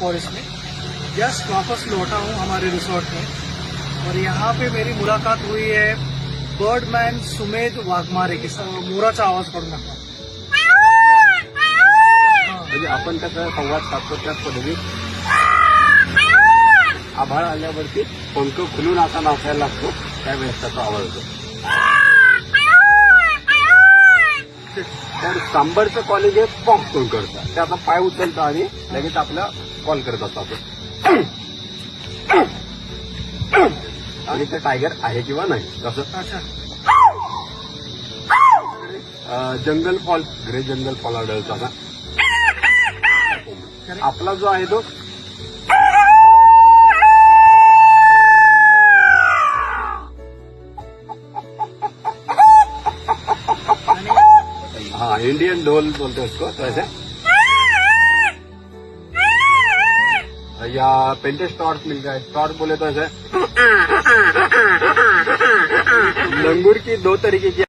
Forest में। Just वापस लौटा हूँ हमारे रिसोर्ट में। और यहाँ पे मेरी मुलाकात हुई है बर्डमैन सुमेध वाघमारे के साथ। मोराचा आवाज पडू दाखवा म्हणजे आपण त्याचा संवाद साधतो त्याच पद्धतीत आभाळ आल्यावरती पंख खुलून आता नाचायला लागतो त्यावेळेस त्याचा आवाज होतो। तर सांबरचं कॉलेज हे पॉम्प करून करतात ते आता पाय उचलतं आणि लगेच आपलं कॉल करत असतात आणि ते टायगर आहे किंवा नाही तसं. Jungle fowl grey jungle fowl आढळतो आता आपला जो आहे तो हा हाँ इंडियन ढोल बोलते असतो उसको तो ऐसे या पेंटेस टॉर्च मिल जाए। टॉर्च बोले तो ऐसे। लंगूर की दो तरीके की